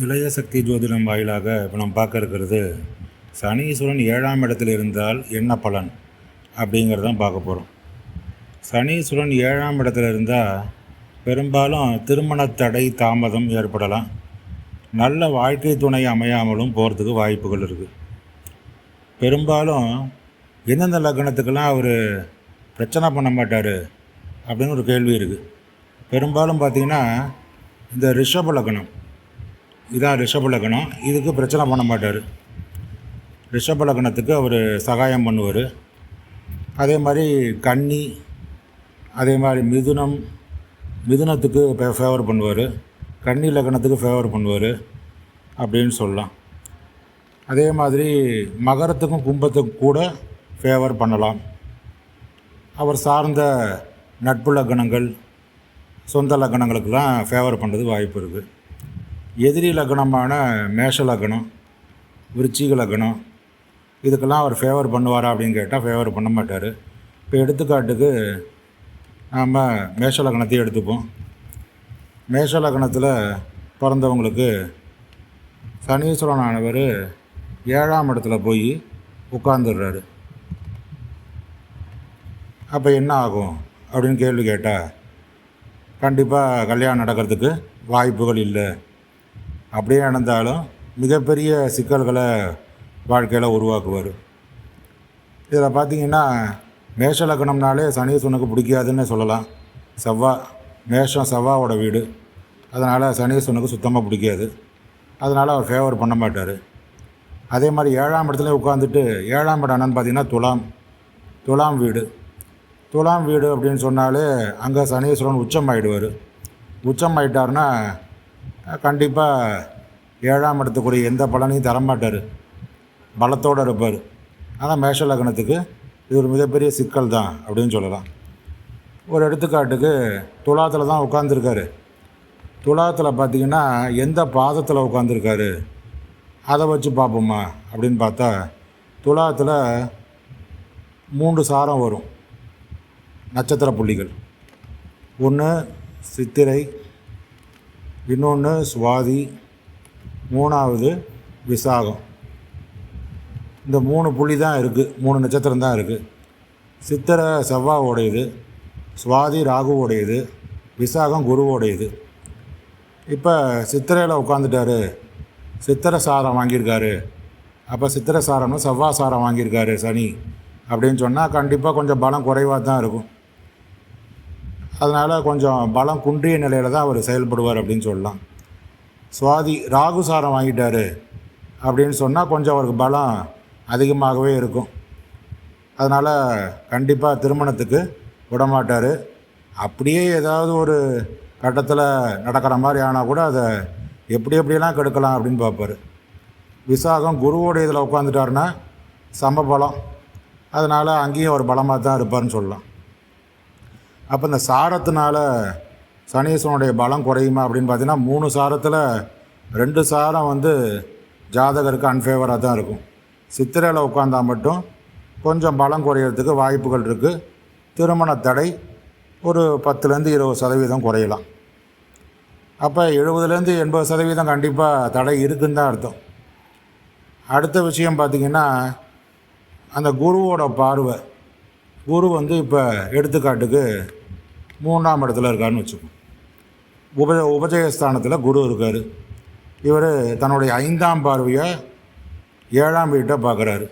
இளைய சக்தி ஜோதிடம் வாயிலாக இப்போ நம்ம பார்க்க இருக்கிறது சனீஸ்வரன் ஏழாம் இடத்தில் இருந்தால் என்ன பலன் அப்படிங்கிறத பார்க்க போகிறோம் சனீஸ்வரன் ஏழாம் இடத்துல இருந்தால் பெரும்பாலும் திருமண தடை தாமதம் ஏற்படலாம். நல்ல வாழ்க்கை துணை அமையாமலும் போகிறதுக்கு வாய்ப்புகள் இருக்குது பெரும்பாலும் எந்தெந்த லக்னத்துக்கெல்லாம் அவர் பிரச்சனை பண்ண மாட்டார் அப்படின்னு ஒரு கேள்வி இருக்குது பெரும்பாலும் பார்த்திங்கன்னா இந்த ரிஷப லக்னம் இதான் ரிஷப லக்னம் இதுக்கு பிரச்சனை பண்ண மாட்டார். ரிஷப லக்னத்துக்கு அவர் சகாயம் பண்ணுவார். அதே மாதிரி கன்னி அதே மாதிரி மிதுனம் மிதுனத்துக்கு ஃபேவர் பண்ணுவார். கன்னி லக்னத்துக்கு ஃபேவர் பண்ணுவார். அப்படின்னு சொல்லலாம். அதே மாதிரி மகரத்துக்கும் கும்பத்துக்கும் கூட ஃபேவர் பண்ணலாம். அவர் சார்ந்த நட்பு லக்னங்கள் சொந்த லக்னங்களுக்கெல்லாம் ஃபேவர் பண்ணுறது வாய்ப்பு இருக்குது எதிரி லக்னமான மேஷ லக்னம் விருச்சிக லக்னம் இதுக்கெல்லாம் அவர் ஃபேவர் பண்ணுவாரா அப்படின்னு கேட்டால் ஃபேவர் பண்ண மாட்டார். இப்போ எடுத்துக்காட்டுக்கு நாம் மேஷ லக்னத்தையும் எடுத்துப்போம். மேஷ லக்னத்தில் பிறந்தவங்களுக்கு சனீஸ்வரனானவர் ஏழாம் இடத்துல போய் உட்காந்துடுறாரு அப்போ என்ன ஆகும் அப்படின்னு கேள்வி கேட்டால் கண்டிப்பாக கல்யாணம் நடக்கிறதுக்கு வாய்ப்புகள் இல்லை. அப்படியே நடந்தாலும் மிகப்பெரிய சிக்கல்களை வாழ்க்கையில் உருவாக்குவார். இதில் பார்த்தீங்கன்னா மேஷ லக்னம்னாலே சனீஸ்வரனுக்கு பிடிக்காதுன்னு சொல்லலாம். செவ்வா மேஷம் செவ்வாவோட வீடு. அதனால் சனீஸ்வரனுக்கு சுத்தமாக பிடிக்காது. அதனால் அவர் ஃபேவர் பண்ண மாட்டார். அதே மாதிரி ஏழாம் இடத்துல உட்காந்துட்டு ஏழாம் இடம் என்னன்னு பார்த்தீங்கன்னா துலாம் துலாம் வீடு. துலாம் வீடு அப்படின்னு சொன்னாலே அங்கே சனீஸ்வரன் உச்சம் ஆகிடுவார் உச்சம் ஆகிட்டாருன்னா கண்டிப்பாக ஏழாம் இடத்துக்குரிய எந்த பலனையும் தரமாட்டார். பலத்தோடு இருப்பார். ஆனால் மேஷ லக்னத்துக்கு இது ஒரு மிகப்பெரிய சிக்கல் தான் அப்படின்னு சொல்லலாம். ஒரு எடுத்துக்காட்டுக்கு துலாத்தில் தான் உட்காந்துருக்காரு துலாத்தில் பார்த்தீங்கன்னா எந்த பாதத்தில் உட்காந்துருக்காரு அதை வச்சு பார்ப்போமா அப்படின்னு பார்த்தா துலாத்தில் மூன்று சாரம் வரும். நட்சத்திர புள்ளிகள். ஒன்று சித்திரை இன்னொன்று சுவாதி மூணாவது விசாகம். இந்த மூணு புள்ளி தான் இருக்குது மூணு நட்சத்திரம் தான் இருக்குது சித்திரை செவ்வாவோடையது சுவாதி ராகுவோடையது விசாகம் குருவோடையது. இப்போ சித்திரையில் உட்காந்துட்டாரு சித்திரை சாரம் வாங்கியிருக்காரு. அப்போ சித்திரை சாரம்னு செவ்வாய் சாரம் வாங்கியிருக்காரு சனி அப்படின்னு சொன்னால் கண்டிப்பாக கொஞ்சம் பலம் குறைவாக தான் இருக்கும். அதனால் கொஞ்சம் பலம் குன்றிய நிலையில் தான் அவர் செயல்படுவார் அப்படின்னு சொல்லலாம். சுவாதி ராகு சாரம் அப்படின்னு சொன்னால் கொஞ்சம் அவருக்கு பலம் அதிகமாகவே இருக்கும். அதனால் கண்டிப்பாக திருமணத்துக்கு விடமாட்டார். அப்படியே ஏதாவது ஒரு கட்டத்தில் நடக்கிற மாதிரி ஆனால் கூட அதை எப்படி எப்படியெல்லாம் கெடுக்கலாம் அப்படின்னு பார்ப்பார் விசாகம் குருவோட இதில் உட்காந்துட்டாருன்னா சம பலம். அதனால் அங்கேயும் ஒரு பலமாக தான் இருப்பார்னு சொல்லலாம். அப்போ இந்த சாரத்தினால சனீஸ்வரனுடைய பலம் குறையுமா அப்படின்னு பார்த்தீங்கன்னா மூணு சாரத்தில் ரெண்டு சாரம் வந்து ஜாதகருக்கு அன்ஃபேவராக தான் இருக்கும். சித்திரையில் உட்காந்தா மட்டும் கொஞ்சம் பலம் குறையிறதுக்கு வாய்ப்புகள் இருக்குது திருமண தடை ஒரு பத்துலேருந்து இருபது சதவீதம் குறையலாம். அப்போ எழுபதுலேருந்து எண்பது சதவீதம் கண்டிப்பாக தடை இருக்குன்னு தான் அர்த்தம். அடுத்த விஷயம் பார்த்திங்கன்னா அந்த குருவோட பார்வை. குரு வந்து இப்போ எடுத்துக்காட்டுக்கு மூணாம் இடத்துல இருக்காருன்னு வச்சுக்கோம் உப உபஜயஸ்தானத்தில் குரு இருக்கார். இவர் தன்னுடைய ஐந்தாம் பார்வையை ஏழாம் வீட்டை பார்க்குறாரு.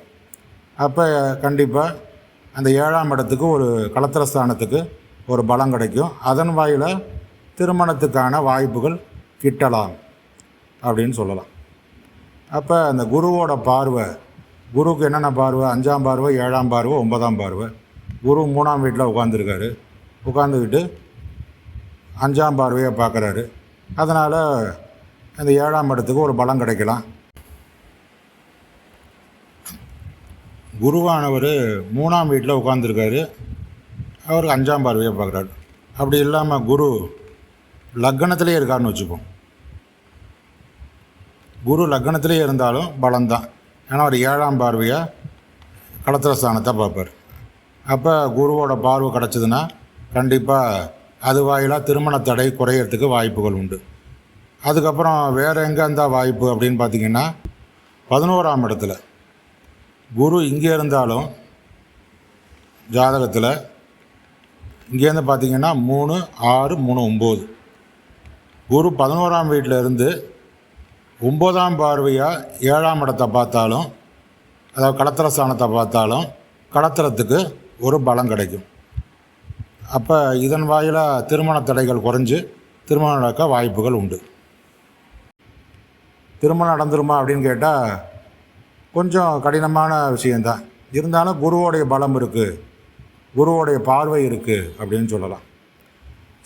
அப்போ கண்டிப்பாக அந்த ஏழாம் இடத்துக்கு ஒரு கலத்திரஸ்தானத்துக்கு ஒரு பலம் கிடைக்கும். அதன் வாயில் திருமணத்துக்கான வாய்ப்புகள் கிட்டலாம் அப்படின்னு சொல்லலாம். அப்போ அந்த குருவோட பார்வை குருவுக்கு என்னென்ன பார்வை? அஞ்சாம் பார்வை ஏழாம் பார்வை ஒன்பதாம் பார்வை. குரு மூணாம் வீட்டில் உட்காந்துருக்காரு உட்காந்துக்கிட்டு அஞ்சாம் பார்வையை பார்க்குறாரு. அதனால் அந்த ஏழாம் இடத்துக்கு ஒரு பலம் கிடைக்கலாம். குருவானவர் மூணாம் வீட்டில் உட்காந்துருக்காரு அவர் அஞ்சாம் பார்வையை பார்க்குறாரு. அப்படி இல்லாமல் குரு லக்னத்திலே இருக்காருன்னு வச்சுப்போம். குரு லக்னத்திலே இருந்தாலும் பலம்தான். ஏன்னா அவர் ஏழாம் பார்வையாக களத்திர ஸ்தானத்தை பார்ப்பார். அப்போ குருவோட பார்வை கிடச்சிதுன்னா கண்டிப்பாக அது வாயிலாக திருமண தடை குறையிறதுக்கு வாய்ப்புகள் உண்டு. அதுக்கப்புறம் வேறு எங்கே இருந்தால் வாய்ப்பு அப்படின்னு பார்த்தீங்கன்னா பதினோராம் இடத்துல குரு இங்கே இருந்தாலும் ஜாதகத்தில் இங்கேருந்து பார்த்தீங்கன்னா மூணு ஆறு மூணு ஒம்பது குரு பதினோராம் வீட்டில் இருந்து ஒம்போதாம் பார்வையாக ஏழாம் இடத்தை பார்த்தாலும் அதாவது கடத்திர ஸ்தானத்தை பார்த்தாலும் கடத்திரத்துக்கு ஒரு பலம் கிடைக்கும். அப்போ இதன் வாயிலாக திருமண தடைகள் குறைஞ்சு திருமணம் நடக்க வாய்ப்புகள் உண்டு. திருமணம் நடந்துருமா அப்படின்னு கேட்டால் கொஞ்சம் கடினமான விஷயந்தான் இருந்தாலும் குருவோடைய பலம் இருக்குது குருவோடைய பார்வை இருக்குது அப்படின்னு சொல்லலாம்.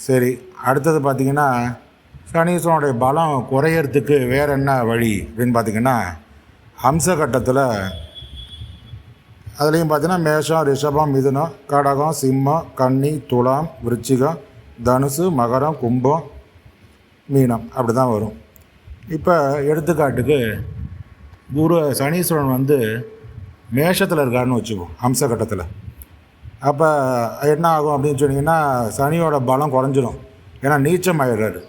சரி அடுத்தது பார்த்திங்கன்னா சனீஸ்வரனுடைய பலம் குறையறதுக்கு வேறு என்ன வழி அப்படின்னு பார்த்திங்கன்னா அம்ச கட்டத்தில் அதுலேயும் பார்த்தீங்கன்னா மேஷம் ரிஷபம் மிதுனம் கடகம் சிம்மம் கன்னி துலாம் விருச்சிகம் தனுசு மகரம் கும்பம் மீனம் அப்படி தான் வரும். இப்போ எடுத்துக்காட்டுக்கு குரு சனீஸ்வரன் வந்து மேஷத்தில் இருக்காருன்னு வச்சுக்கோம் அம்ச கட்டத்தில் அப்போ என்ன ஆகும் அப்படின்னு சொன்னீங்கன்னா சனியோட பலம் குறைஞ்சிரும். ஏன்னா நீச்சம் ஆயிடுறாரு.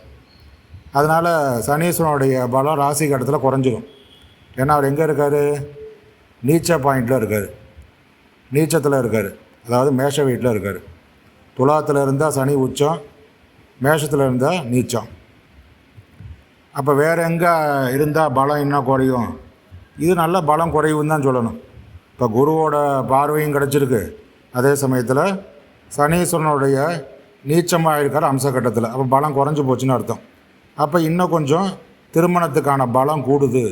அதனால் சனீஸ்வரனுடைய பலம் ராசி கட்டத்தில் குறைஞ்சிரும். ஏன்னா அவர் எங்கே இருக்கார்? நீச்ச பாயிண்டில் இருக்கார். நீச்சத்தில் இருக்கார். அதாவது மேஷ வீட்டில் இருக்கார். துலாத்தில் இருந்தால் சனி உச்சம் மேஷத்தில் இருந்தால் நீச்சம். அப்போ வேறு எங்கே இருந்தால் பலம் இன்னும் குறையும்? இது நல்ல பலம் குறையும் தான் சொல்லணும். இப்போ குருவோட பார்வையும் கிடச்சிருக்கு. அதே சமயத்தில் சனீஸ்வரனுடைய நீச்சமாக இருக்கார் அம்சக்கட்டத்தில் அப்போ பலம் குறைஞ்சி போச்சுன்னு அர்த்தம். அப்போ இன்னும் கொஞ்சம் திருமணத்துக்கான பலம் கூடுது.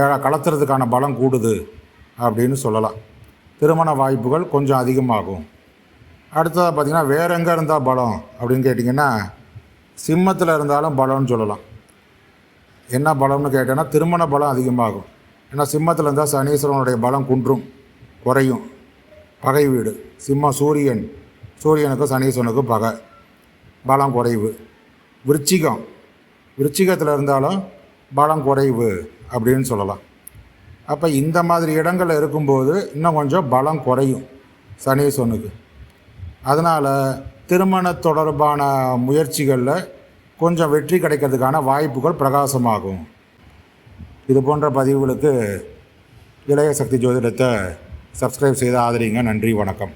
ஏழை கலத்துறதுக்கான பலம் கூடுது அப்படின்னு சொல்லலாம். திருமண வாய்ப்புகள் கொஞ்சம் அதிகமாகும். அடுத்ததாக பார்த்திங்கன்னா வேறு எங்கே இருந்தால் பலம் அப்படின்னு கேட்டிங்கன்னா சிம்மத்தில் இருந்தாலும் பலம்னு சொல்லலாம். என்ன பலம்னு கேட்டேன்னா திருமண பலம் அதிகமாகும். ஏன்னா சிம்மத்தில் இருந்தால் சனீஸ்வரனுடைய பலம் குன்றும் குறையும். பகை வீடு. சிம்மம் சூரியன். சூரியனுக்கும் சனீஸ்வரனுக்கும் பகை. பலம் குறைவு. விருச்சிகம். விருச்சிகத்தில் இருந்தாலும் பலம் குறைவு அப்படின்னு சொல்லலாம். அப்போ இந்த மாதிரி இடங்கள் இருக்கும்போது இன்னும் கொஞ்சம் பலம் குறையும் சனீஸ்வரனுக்கு. அதனால் திருமண தொடர்பான முயற்சிகளில் கொஞ்சம் வெற்றி கிடைக்கிறதுக்கான வாய்ப்புகள் பிரகாசமாகும். இது போன்ற பதிவுகளுக்கு இளைய சக்தி ஜோதிடத்தை சப்ஸ்கிரைப் செய்து ஆதரிங்க. நன்றி வணக்கம்.